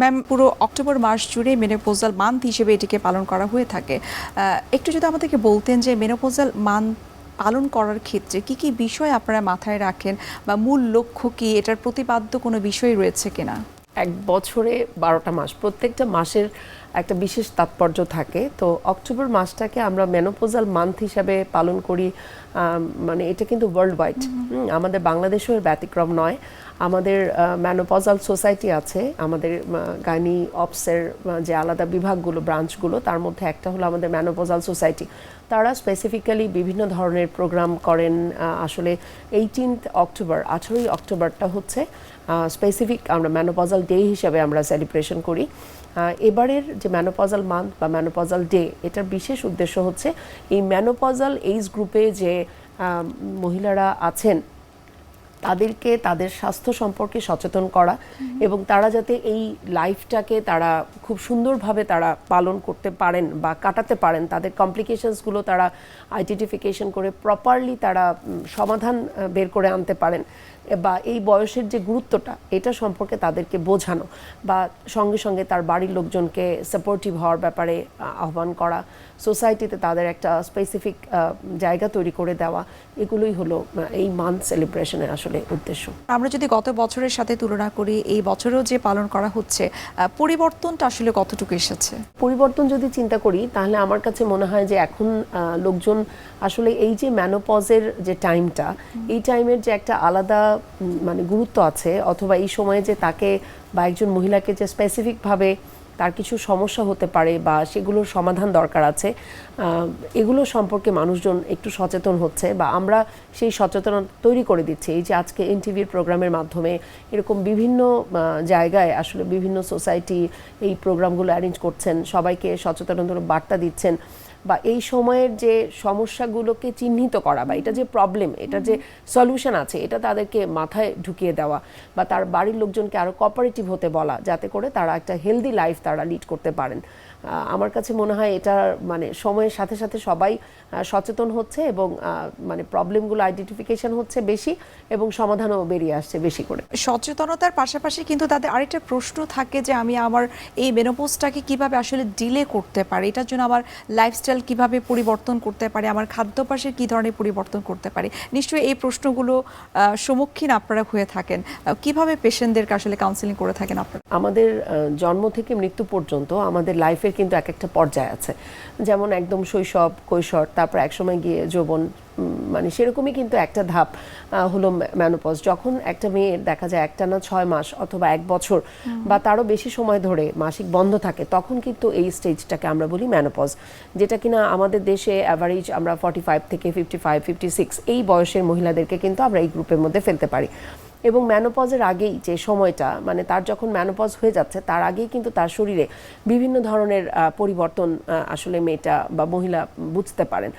Ma'am, পুরো October মাস জুড়ে menopausal month হিসেবে এটিকে পালন করা হয়ে থাকে। একটু যদি আমাদেরকে বলতেন যে মেনোপোজাল মান্থ পালন করার ক্ষেত্রে কি কি বিষয় আপনারা মাথায় রাখেন বা মূল লক্ষ্য কি? এটার প্রতিপাদ্য কোনো বিষয় রয়েছে কিনা? এক বছরে বারোটা মাস। প্রত্যেকটা মাসের একটা বিশেষ তাৎপর্য থাকে। তো অক্টোবর মাসটাকে আমরা মেনোপোজাল মান্থ হিসাবে পালন করি। মানে এটা কিন্তু ওয়ার্ল্ড ওয়াইড আমাদের বাংলাদেশেও এর ব্যতিক্রম নয়। আমাদের ম্যানোপজাল সোসাইটি আছে। আমাদের গাইনি অপসের যে আলাদা বিভাগগুলো ব্রাঞ্চগুলো তার মধ্যে একটা হলো আমাদের ম্যানোপজাল সোসাইটি তারা স্পেসিফিক্যালি বিভিন্ন ধরনের প্রোগ্রাম করেন। আসলে এইটিনথ অক্টোবর আঠেরোই অক্টোবরটা হচ্ছে স্পেসিফিক আমরা ম্যানোপজাল ডে হিসাবে আমরা সেলিব্রেশন করি। এবারের যে ম্যানোপজাল মান্থ বা ম্যানোপজাল ডে এটার বিশেষ উদ্দেশ্য হচ্ছে এই ম্যানোপজাল এইজ গ্রুপে যে মহিলারা আছেন তাদেরকে তাদের স্বাস্থ্য সম্পর্কে সচেতন করা এবং তারা যাতে এই লাইফটাকে তারা খুব সুন্দরভাবে তারা পালন করতে পারেন বা কাটাতে পারেন তাদের কমপ্লিকেশনসগুলো তারা আইডেন্টিফিকেশন করে প্রপারলি তারা সমাধান বের করে আনতে পারেন। বা এই বয়সের যে গুরুত্বটা এটা সম্পর্কে তাদেরকে বোঝানো বা সঙ্গে সঙ্গে তার বাড়ির লোকজনকে সাপোর্টিভ হওয়ার ব্যাপারে আহ্বান করা সোসাইটিতে তাদের একটা স্পেসিফিক জায়গা তৈরি করে দেওয়া এগুলোই হলো এই মান্থ সেলিব্রেশনের আসলে উদ্দেশ্য। আমরা যদি গত বছরের সাথে তুলনা করি এই বছরেও যে পালন করা হচ্ছে পরিবর্তনটা আসলে কতটুকু এসেছে? পরিবর্তন যদি চিন্তা করি তাহলে আমার কাছে মনে হয় যে এখন লোকজন আসলে এই যে ম্যানোপজের যে টাইমটা এই টাইমের যে একটা আলাদা মানে গুরুত্ব আছে, অথবা এই সময়ে যে তাকে বা একজন মহিলাকে যে স্পেসিফিকভাবে তার কিছু সমস্যা হতে পারে বা সেগুলোর সমাধান দরকার আছে এগুলো সম্পর্কে মানুষজন একটু সচেতন হচ্ছে বা আমরা সেই সচেতনতা তৈরি করে দিচ্ছি। এই যে আজকে এনটিভির প্রোগ্রামের মাধ্যমে এরকম বিভিন্ন জায়গায় আসলে বিভিন্ন সোসাইটি এই প্রোগ্রামগুলো অ্যারেঞ্জ করছেন, সবাইকে সচেতনতার বার্তা দিচ্ছেন। বা এই সময়ের যে সমস্যাগুলোকে চিহ্নিত করা বা এটা যে প্রবলেম এটা যে সলিউশন আছে, এটা তাদেরকে মাথায় ঢুকিয়ে দেওয়া বা তার বাড়ির লোকজনকে আরও কোঅপারেটিভ হতে বলা, যাতে করে তারা একটা হেলদি লাইফ তারা লিড করতে পারেন। আমার কাছে মনে হয় এটা মানে সময়ের সাথে সাথে সবাই সচেতন হচ্ছে এবং মানে প্রবলেমগুলো আইডেন্টিফিকেশন হচ্ছে বেশি এবং সমাধানও বেরিয়ে আসছে বেশি করে। সচেতনতার পাশাপাশি কিন্তু তাদের আরেকটা প্রশ্ন থাকে যে আমি আমার এই মেনোপোজটাকে কীভাবে আসলে ডিলে করতে পারি? এটার জন্য আমার লাইফস্টাইল কীভাবে পরিবর্তন করতে পারে, আমার খাদ্যাভ্যাসের কি ধরনের পরিবর্তন করতে পারে, নিশ্চয়ই এই প্রশ্নগুলো সম্মুখীন আপনারা হয়ে থাকেন। কীভাবে পেশেন্টদেরকে আসলে কাউন্সিলিং করে থাকেন আপনারা? আমাদের জন্ম থেকে মৃত্যু পর্যন্ত আমাদের লাইফের কিন্তু এক একটা পর্যায় আছে। যেমন একদম শৈশব, কৈশোর, তারপর একসময় গিয়ে যৌবন মানে সেরকমই কিন্তু একটা ধাপ হলো ম্যানোপজ যখন একটা মেয়ের দেখা যায় একটা না ছয় মাস অথবা এক বছর বা তারও বেশি সময় ধরে মাসিক বন্ধ থাকে তখন কিন্তু এই স্টেজটাকে আমরা বলি ম্যানোপজ যেটা কিনা আমাদের দেশে অ্যাভারেজ আমরা ফর্টি ফাইভ থেকে ফিফটি ফাইভ ফিফটি সিক্স এই বয়সের মহিলাদেরকে কিন্তু আমরা এই গ্রুপের মধ্যে ফেলতে পারি। এবং ম্যানোপজের আগেই যে সময়টা মানে তার যখন ম্যানোপজ হয়ে যাচ্ছে তার আগেই কিন্তু তার শরীরে বিভিন্ন ধরনের পরিবর্তন আসলে মেয়েটা বা মহিলা বুঝতে পারেন।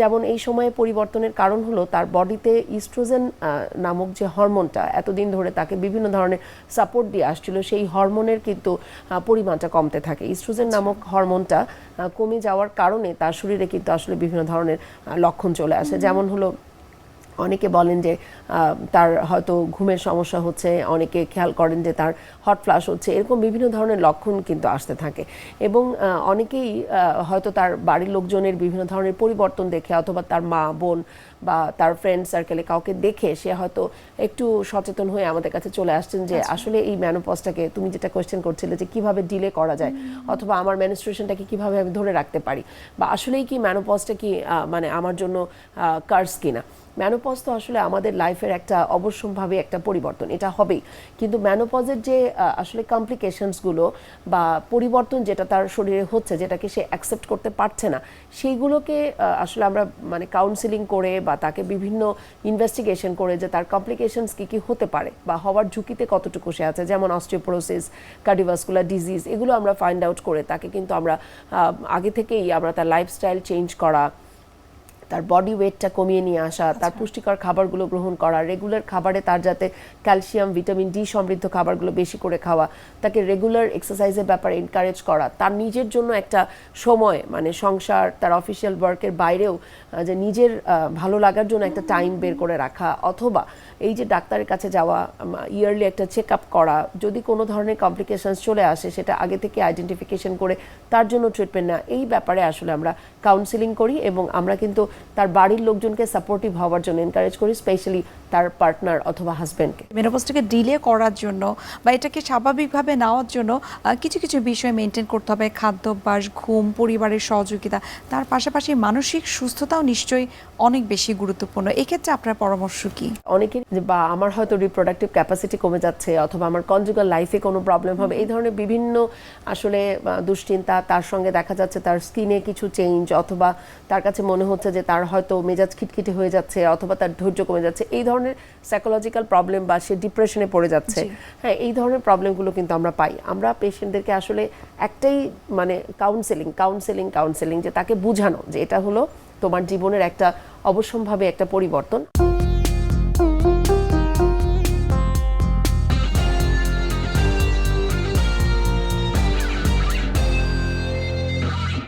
যেমন এই সময়ে পরিবর্তনের কারণ হলো তার বডিতে ইস্ট্রোজেন নামক যে হরমোনটা এতদিন ধরে তাকে বিভিন্ন ধরনের সাপোর্ট দিয়ে আসছিল সেই হরমোনের কিন্তু পরিমাণটা কমতে থাকে। ইস্ট্রোজেন নামক হরমোনটা কমে যাওয়ার কারণে তার শরীরে কিন্তু আসলে বিভিন্ন ধরনের লক্ষণ চলে আসে। যেমন হলো অনেকে বলেন যে তার হয়তো ঘুমের সমস্যা হচ্ছে অনেকে খেয়াল করেন যে তার হট ফ্লাশ হচ্ছে এরকম বিভিন্ন ধরনের লক্ষণ কিন্তু আসতে থাকে। এবং অনেকেই হয়তো তার বাড়ির লোকজনের বিভিন্ন ধরনের পরিবর্তন দেখে অথবা তার মা বোন বা তার ফ্রেন্ড সার্কেলে কাউকে দেখে সে হয়তো একটু সচেতন হয়ে আমাদের কাছে চলে আসছেন যে আসলে এই ম্যানোপজটাকে তুমি যেটা কোয়েশ্চেন করছিলে যে কীভাবে ডিলে করা যায়? অথবা আমার ম্যানিস্ট্রেশনটাকে কীভাবে আমি ধরে রাখতে পারি? বা আসলেই কি ম্যানোপজটা কি মানে আমার জন্য কার্স কিনা? ম্যানোপজ তো আসলে আমাদের লাইফের একটা অবশ্যম্ভাবী একটা পরিবর্তন, এটা হবেই। কিন্তু ম্যানোপজের যে আসলে কমপ্লিকেশনসগুলো বা পরিবর্তন যেটা তার শরীরে হচ্ছে, যেটাকে সে অ্যাকসেপ্ট করতে পারছে না, সেইগুলোকে আসলে আমরা মানে কাউন্সিলিং করে বা তাকে বিভিন্ন ইনভেস্টিগেশন করে যে তার কমপ্লিকেশনস কি কি হতে পারে বা হওয়ার ঝুঁকিতে কতটুকু সে আছে, যেমন অস্টিওপোরোসিস কার্ডিভাস্কুলার ডিজিজ এগুলো আমরা ফাইন্ড আউট করে তাকে কিন্তু আমরা আগে থেকেই আমরা তার লাইফস্টাইল চেঞ্জ করা তার বডি ওয়েটটা কমিয়ে নিয়ে আসা তার পুষ্টিকর খাবারগুলো গ্রহণ করা রেগুলার খাবারে তার যাতে ক্যালসিয়াম ভিটামিন ডি সমৃদ্ধ খাবারগুলো বেশি করে খাওয়া তাকে রেগুলার এক্সারসাইজের ব্যাপারে এনকারেজ করা তার নিজের জন্য একটা সময় মানে সংসার তার অফিসিয়াল ওয়ার্কের বাইরেও যে নিজের ভালো লাগার জন্য একটা টাইম বের করে রাখা অথবা এই যে ডাক্তারের কাছে যাওয়া ইয়ারলি একটা চেক আপ করা যদি কোনো ধরনের কমপ্লিকেশনস চলে আসে সেটা আগে থেকে আইডেন্টিফিকেশন করে তার জন্য ট্রিটমেন্ট না এই ব্যাপারে আসলে আমরা কাউন্সিলিং করি এবং আমরা কিন্তু তার বাড়ির লোকজনকে সাপোর্টিভ হওয়ার জন্য এনকারেজ করি স্পেশালি তার পার্টনার অথবা হাজব্যান্ডকে মেনোপজটাকে ডিলে করার জন্য বা এটাকে স্বাভাবিকভাবে নেওয়ার জন্য কিছু কিছু বিষয় মেনটেন করতে হবে খাদ্যাভ্যাস ঘুম পরিবারের সহযোগিতা তার পাশাপাশি মানসিক সুস্থতাও নিশ্চয়ই অনেক বেশি গুরুত্বপূর্ণ। এক্ষেত্রে আপনার পরামর্শ কি? অনেকের যে বা আমার হয়তো রিপ্রোডাক্টিভ ক্যাপাসিটি কমে যাচ্ছে অথবা আমার কনজুগাল লাইফে কোনো প্রবলেম হবে এই ধরনের বিভিন্ন আসলে দুশ্চিন্তা তার সঙ্গে দেখা যাচ্ছে তার স্কিনে কিছু চেঞ্জ অথবা তার কাছে মনে হচ্ছে যে তার হয়তো মেজাজ খিটখিটে হয়ে যাচ্ছে অথবা তার ধৈর্য কমে যাচ্ছে এই ধরনের সাইকোলজিক্যাল প্রবলেম বা সে ডিপ্রেশনে পড়ে যাচ্ছে। হ্যাঁ এই ধরনের প্রবলেমগুলো কিন্তু আমরা পাই। আমরা পেশেন্টদেরকে আসলে একটাই মানে কাউন্সেলিং কাউন্সেলিং কাউন্সেলিং যে তাকে বোঝানো যে এটা হলো তোমার জীবনের একটা অবশ্যম্ভাবে একটা পরিবর্তন।